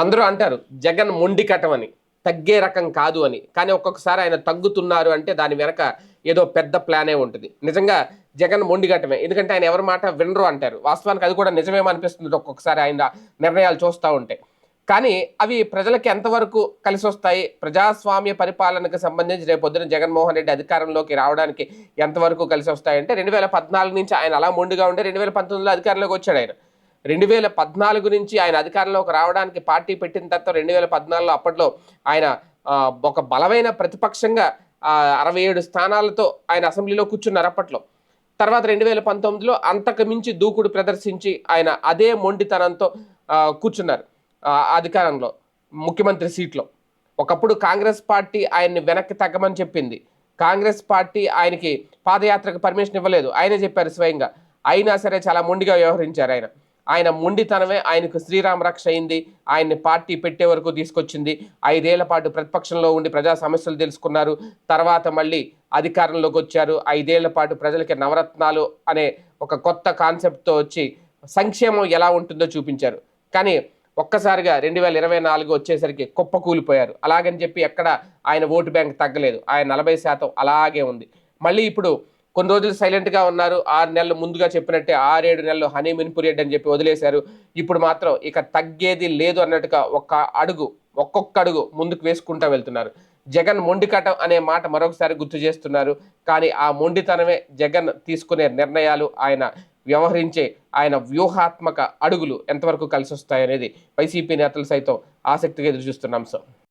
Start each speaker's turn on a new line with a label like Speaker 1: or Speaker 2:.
Speaker 1: అందరూ అంటారు జగన్ మొండి కటమని తగ్గే రకం కాదు అని. కానీ ఒక్కొక్కసారి ఆయన తగ్గుతున్నారు అంటే దాని వెనక ఏదో పెద్ద ప్లానే ఉంటుంది. నిజంగా జగన్ మొండిగట్టమే ఎందుకంటే ఆయన ఎవరి మాట వినరు అంటారు. వాస్తవానికి అది కూడా నిజమేమో అనిపిస్తుంది ఒక్కొక్కసారి ఆయన నిర్ణయాలు చూస్తూ ఉంటే. కానీ అవి ప్రజలకి ఎంతవరకు కలిసి వస్తాయి? ప్రజాస్వామ్య పరిపాలనకు సంబంధించి రేపు పొద్దున జగన్మోహన్ రెడ్డి అధికారంలోకి రావడానికి ఎంతవరకు కలిసి వస్తాయంటే రెండు వేల పద్నాలుగు నుంచి ఆయన అలా మొండిగా ఉండే రెండు వేల పంతొమ్మిదిలో అధికారంలోకి వచ్చాడు ఆయన. రెండు వేల పద్నాలుగు నుంచి ఆయన అధికారంలోకి రావడానికి పార్టీ పెట్టిన తర్వాత రెండు వేల పద్నాలుగులో అప్పట్లో ఆయన ఒక బలమైన ప్రతిపక్షంగా అరవై ఏడు స్థానాలతో ఆయన అసెంబ్లీలో కూర్చున్నారు అప్పట్లో. తర్వాత రెండు వేల పంతొమ్మిదిలో అంతకు మించి దూకుడు ప్రదర్శించి ఆయన అదే మొండితనంతో కూర్చున్నారు అధికారంలో ముఖ్యమంత్రి సీట్లో. ఒకప్పుడు కాంగ్రెస్ పార్టీ ఆయన్ని వెనక్కి తగ్గమని చెప్పింది. కాంగ్రెస్ పార్టీ ఆయనకి పాదయాత్రకు పర్మిషన్ ఇవ్వలేదు. ఆయనే చెప్పారు స్వయంగా. అయినా సరే చాలా మొండిగా వ్యవహరించారు ఆయన. ఆయన మొండితనమే ఆయనకు శ్రీరామ రక్ష అయింది. ఆయన్ని పార్టీ పెట్టే వరకు తీసుకొచ్చింది. ఐదేళ్ళ పాటు ప్రతిపక్షంలో ఉండి ప్రజా సమస్యలు తెలుసుకున్నారు. తర్వాత మళ్ళీ అధికారంలోకి వచ్చారు. ఐదేళ్ళ పాటు ప్రజలకి నవరత్నాలు అనే ఒక కొత్త కాన్సెప్ట్తో వచ్చి సంక్షేమం ఎలా ఉంటుందో చూపించారు. కానీ ఒక్కసారిగా రెండు వేల ఇరవై నాలుగు వచ్చేసరికి కుప్ప కూలిపోయారు అలాగని చెప్పి ఎక్కడ ఆయన ఓటు బ్యాంక్ తగ్గలేదు. ఆయన నలభై శాతం అలాగే ఉంది. మళ్ళీ ఇప్పుడు కొన్ని రోజులు సైలెంట్గా ఉన్నారు. ఆరు నెలలు ముందుగా చెప్పినట్టే ఆరేడు నెలలు హనీమూన్ పీరియడ్ అని చెప్పి వదిలేశారు. ఇప్పుడు మాత్రం ఇక తగ్గేది లేదు అన్నట్టుగా ఒక్క అడుగు ఒక్కొక్క అడుగు ముందుకు వేసుకుంటూ వెళ్తున్నారు. జగన్ మొండికటం అనే మాట మరొకసారి గుర్తు చేస్తున్నారు. కానీ ఆ మొండితనమే జగన్ తీసుకునే నిర్ణయాలు ఆయన వ్యవహరించే ఆయన వ్యూహాత్మక అడుగులు ఎంతవరకు కలిసి వస్తాయనేది వైసీపీ నేతలు సైతం ఆసక్తిగా ఎదురు చూస్తున్న అంశం